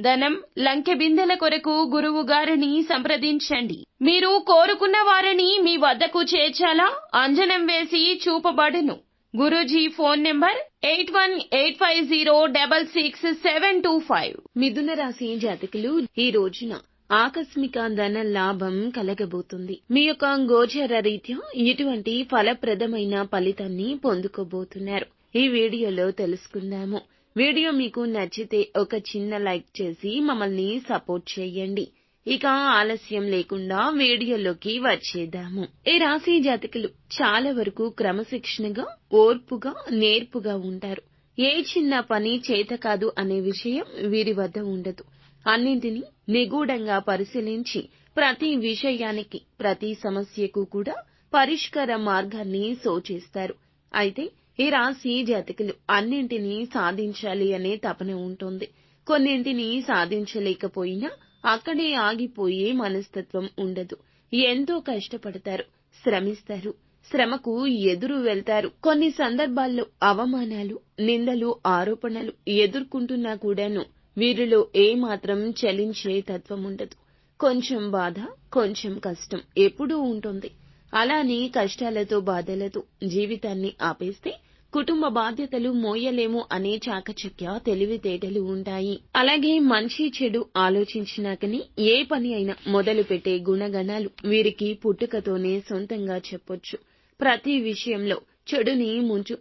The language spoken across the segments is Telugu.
ధనం లంకె బిందెల కొరకు గురువు గారిని సంప్రదించండి. మీరు కోరుకున్న వారిని మీ వద్దకు చేర్చాలా? అంజనం వేసి చూపబడును. Guruji phone number eight one eight five zero double six seven two five. మిథున రాశి జాతకులు ఈ రోజున ఆకస్మిక ధన లాభం కలగబోతుంది. మీ యొక్క గోచర రీత్యా ఇటువంటి ఫలప్రదమైన ఫలితాన్ని పొందుకోబోతున్నారు. ఈ వీడియోలో తెలుసుకుందాము. వీడియో మీకు నచ్చితే ఒక చిన్న లైక్ చేసి మమ్మల్ని సపోర్ట్ చేయండి. ఇక ఆలస్యం లేకుండా వీడియోలోకి వచ్చేద్దాము. ఈ రాశి జాతకులు చాలా వరకు క్రమశిక్షణగా ఓర్పుగా నేర్పుగా ఉంటారు. ఏ చిన్న పని చేత కాదు అనే విషయం వీరి వద్ద ఉండదు. అన్నింటినీ నిగూఢంగా పరిశీలించి ప్రతి విషయానికి ప్రతి సమస్యకు కూడా పరిష్కార మార్గాన్ని సోచిస్తారు. అయితే ఈ రాశి జాతకులు అన్నింటినీ సాధించాలి అనే తపన ఉంటుంది. కొన్నింటిని సాధించలేకపోయినా అక్కడే ఆగిపోయే మనస్తత్వం ఉండదు. ఎంతో కష్టపడతారు శ్రమిస్తారు. శ్రమకు ఎదురు వెళ్తారు. కొన్ని సందర్భాల్లో అవమానాలు నిందలు ఆరోపణలు ఎదుర్కొంటున్నా కూడాను వీరిలో ఏమాత్రం చలించే తత్వం ఉండదు. కొంచెం బాధ కొంచెం కష్టం ఎప్పుడూ ఉంటుంది. అలానే కష్టాలతో బాధలతో జీవితాన్ని ఆపేస్తే కుటుంబ బాధ్యతలు మోయలేము అనే చాకచక్య తెలివితేటలు ఉంటాయి. అలాగే మంచి చెడు ఆలోచించినాకని ఏ పని అయినా మొదలు పెట్టే గుణగణాలు వీరికి పుట్టుకతోనే సొంతంగా చెప్పొచ్చు. ప్రతి విషయంలో చెడుని ముంచు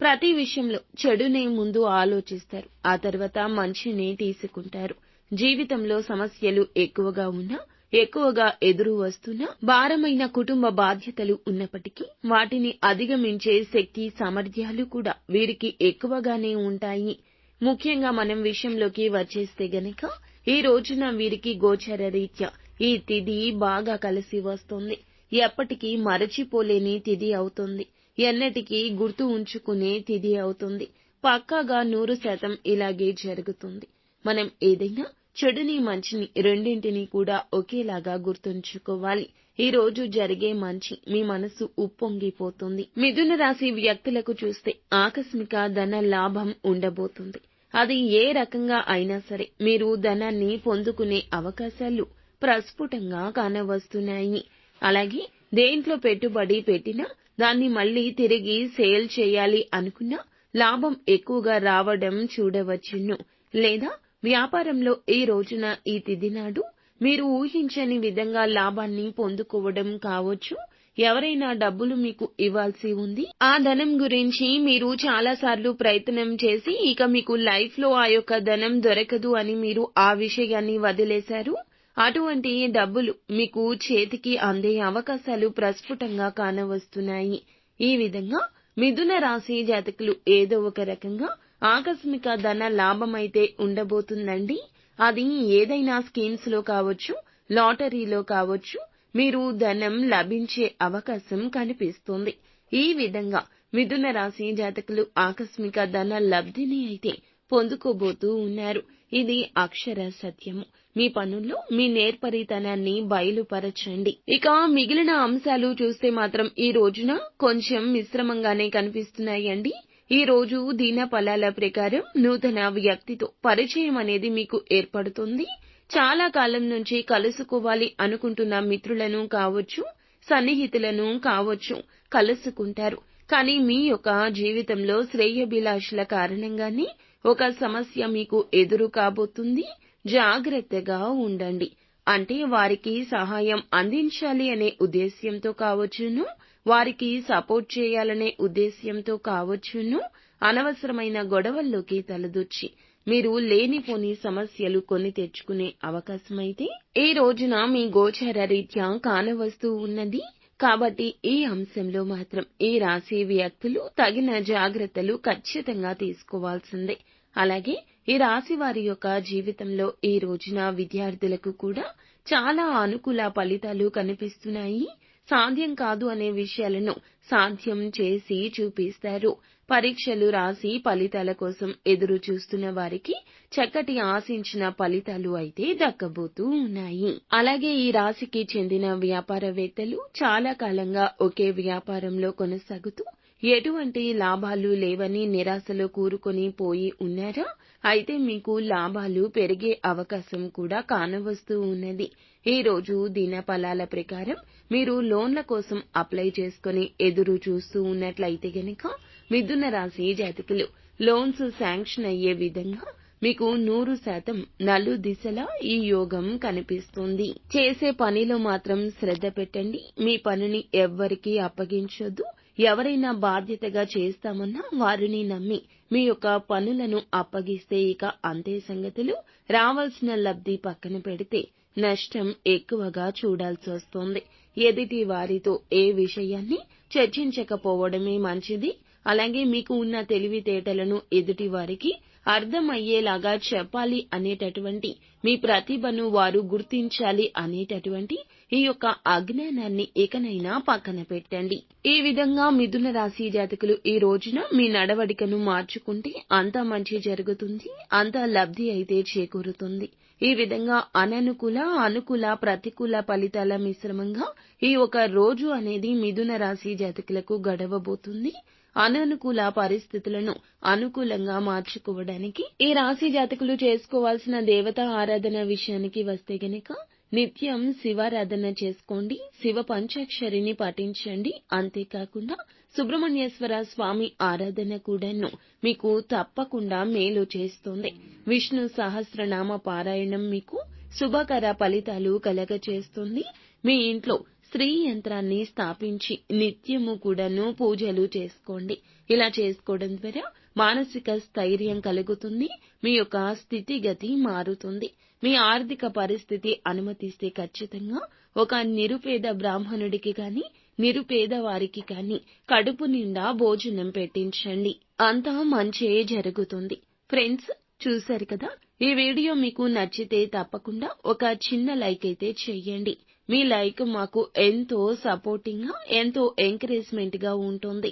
ప్రతి విషయంలో చెడునే ముందు ఆలోచిస్తారు. ఆ తర్వాత మంచిని తీసుకుంటారు. జీవితంలో సమస్యలు ఎక్కువగా ఉన్నా ఎక్కువగా ఎదురు వస్తున్న భారమైన కుటుంబ బాధ్యతలు ఉన్నప్పటికీ వాటిని అధిగమించే శక్తి సామర్థ్యాలు కూడా వీరికి ఎక్కువగానే ఉంటాయి. ముఖ్యంగా మనం విషయంలోకి వచ్చేస్తే గనక ఈ రోజున వీరికి గోచర రీత్యా ఈ తిథి బాగా కలిసి వస్తుంది. ఎప్పటికీ మరచిపోలేని తిథి అవుతుంది. ఎన్నటికీ గుర్తు ఉంచుకునే తిథి అవుతుంది. పక్కాగా నూరు శాతం ఇలాగే జరుగుతుంది. మనం ఏదైనా చెడుని మంచిని రెండింటినీ కూడా ఒకేలాగా గుర్తుంచుకోవాలి. ఈ రోజు జరిగే మంచి మీ మనసు ఉప్పొంగిపోతుంది. మిథున రాశి వ్యక్తులకు చూస్తే ఆకస్మిక ధన లాభం ఉండబోతుంది. అది ఏ రకంగా అయినా సరే మీరు ధనాన్ని పొందుకునే అవకాశాలు ప్రస్ఫుటంగా కానవస్తున్నాయి అలాగే దేంట్లో పెట్టుబడి పెట్టినా దాన్ని మళ్ళీ తిరిగి సేల్ చేయాలి అనుకున్నా లాభం ఎక్కువగా రావడం చూడవచ్చును. లేదా వ్యాపారంలో ఈ రోజున ఈ తిథి నాడు మీరు ఊహించని విధంగా లాభాన్ని పొందుకోవడం కావచ్చు. ఎవరైనా డబ్బులు మీకు ఇవ్వాల్సి ఉంది. ఆ ధనం గురించి మీరు చాలా సార్లు ప్రయత్నం చేసి ఇక మీకు లైఫ్లో ఆ యొక్క ధనం దొరకదు అని మీరు ఆ విషయాన్ని వదిలేశారు. అటువంటి డబ్బులు మీకు చేతికి అందే అవకాశాలు ప్రస్ఫుటంగా కానవస్తున్నాయి. ఈ విధంగా మిథున రాశి జాతకులు ఏదో ఒక రకంగా ఆకస్మిక ధన లాభమైతే ఉండబోతుందండి. అది ఏదైనా స్కీమ్స్లో కావచ్చు లాటరీలో కావచ్చు మీరు ధనం లభించే అవకాశం కనిపిస్తుంది. ఈ విధంగా మిథున రాశి జాతకులు ఆకస్మిక ధన లబ్ధిని అయితే పొందుకోబోతూ ఉన్నారు. ఇది అక్షర సత్యము. మీ పనుల్లో మీ నేర్పరితనాన్ని బయలుపరచండి. ఇక మిగిలిన అంశాలు చూస్తే మాత్రం ఈ రోజున కొంచెం మిశ్రమంగానే కనిపిస్తున్నాయండి. ఈ రోజు దీనఫలాల ప్రకారం నూతన వ్యక్తితో పరిచయం అనేది మీకు ఏర్పడుతుంది. చాలా కాలం నుంచి కలుసుకోవాలి అనుకుంటున్న మిత్రులను కావచ్చు సన్నిహితులను కావచ్చు కలుసుకుంటారు. కానీ మీ యొక్క జీవితంలో శ్రేయభిలాషుల కారణంగానే ఒక సమస్య మీకు ఎదురు కాబోతుంది. జాగ్రత్తగా ఉండండి. అంటే వారికి సహాయం అందించాలి అనే ఉద్దేశ్యంతో కావచ్చును వారికి సపోర్ట్ చేయాలనే ఉద్దేశ్యంతో కావచ్చును అనవసరమైన గొడవల్లోకి తలదొచ్చి. మీరు లేనిపోని సమస్యలు కొని తెచ్చుకునే అవకాశమైతే ఈ రోజున మీ గోచర రీత్యా కానవస్తూ ఉన్నది. కాబట్టి ఈ అంశంలో మాత్రం ఈ రాశి వ్యక్తులు తగిన జాగ్రత్తలు ఖచ్చితంగా తీసుకోవాల్సిందే. అలాగే ఈ రాశి వారి యొక్క జీవితంలో ఈ రోజున విద్యార్థులకు కూడా చాలా అనుకూల ఫలితాలు కనిపిస్తున్నాయి. సాధ్యం కాదు అనే విషయాలను సాధ్యం చేసి చూపిస్తారు. పరీక్షలు రాసి ఫలితాల కోసం ఎదురు చూస్తున్న వారికి చక్కటి ఆశించిన ఫలితాలు అయితే దక్కబోతూ ఉన్నాయి. అలాగే ఈ రాశికి చెందిన వ్యాపారవేత్తలు చాలా కాలంగా ఒకే వ్యాపారంలో కొనసాగుతూ ఎటువంటి లాభాలు లేవని నిరాశలో కూరుకొని పోయి ఉన్నారా? అయితే మీకు లాభాలు పెరిగే అవకాశం కూడా కానవస్తూ ఉన్నది. ఈ రోజు దిన ఫలాల ప్రకారం మీరు లోన్ల కోసం అప్లై చేసుకుని ఎదురు చూస్తూ ఉన్నట్లయితే గనక మిథున రాశి జాతకులు లోన్స్ శాంక్షన్ అయ్యే విధంగా మీకు నూరు శాతం నలు దిశలా ఈ యోగం కనిపిస్తుంది. చేసే పనిలో మాత్రం శ్రద్ధ పెట్టండి. మీ పనిని ఎవ్వరికీ అప్పగించొద్దు. ఎవరైనా బాధ్యతగా చేస్తామన్నా వారిని నమ్మి మీ యొక్క పనులను అప్పగిస్తే ఇక అంతే సంగతులు. రావాల్సిన లబ్ధి పక్కన పెడితే నష్టం ఎక్కువగా చూడాల్సి వస్తోంది. ఎదుటి వారితో ఏ విషయాన్ని చర్చించకపోవడమే మంచిది. అలాగే మీకు ఉన్న తెలివితేటలను ఎదుటి వారికి అర్థమయ్యేలాగా చెప్పాలి అనేటటువంటి మీ ప్రతిభను వారు గుర్తించాలి అనేటటువంటి ఈ యొక్క అజ్ఞానాన్ని ఇకనైనా పక్కన పెట్టండి. ఈ విధంగా మిథున రాశి జాతకులు ఈ రోజున మీ నడవడికను మార్చుకుంటే అంత మంచి జరుగుతుంది అంత లబ్ధి అయితే చేకూరుతుంది. ఈ విధంగా అననుకూల అనుకూల ప్రతికూల ఫలితాల మిశ్రమంగా ఈ ఒక రోజు అనేది మిథున రాశి జాతకులకు గడవబోతుంది. అననుకూల పరిస్థితులను అనుకూలంగా మార్చుకోవడానికి ఈ రాశి జాతకులు చేసుకోవాల్సిన దేవతా ఆరాధన విషయానికి వస్తే గనక నిత్యం శివారాధన చేసుకోండి శివ పంచాక్షరిని పఠించండి. అంతేకాకుండా సుబ్రహ్మణ్యేశ్వర స్వామి ఆరాధన కూడాను మీకు తప్పకుండా మేలు చేస్తుంది. విష్ణు సహస్రనామ పారాయణం మీకు శుభకర ఫలితాలు కలగచేస్తుంది. మీ ఇంట్లో స్త్రీ యంత్రాన్ని స్థాపించి నిత్యము కూడాను పూజలు చేసుకోండి. ఇలా చేసుకోవడం ద్వారా మానసిక స్థైర్యం కలుగుతుంది మీ యొక్క స్థితిగతి మారుతుంది. మీ ఆర్థిక పరిస్థితి అనుమతిస్తే ఖచ్చితంగా ఒక నిరుపేద బ్రాహ్మణుడికి కానీ నిరుపేద వారికి కాని కడుపు నిండా భోజనం పెట్టించండి. అంతా మంచే జరుగుతుంది. ఫ్రెండ్స్ చూశారు కదా? ఈ వీడియో మీకు నచ్చితే తప్పకుండా ఒక చిన్న లైక్ అయితే చెయ్యండి మీ లైక్ మాకు ఎంతో సపోర్టింగ్గా ఎంతో ఎంకరేజ్మెంట్గా ఉంటుంది.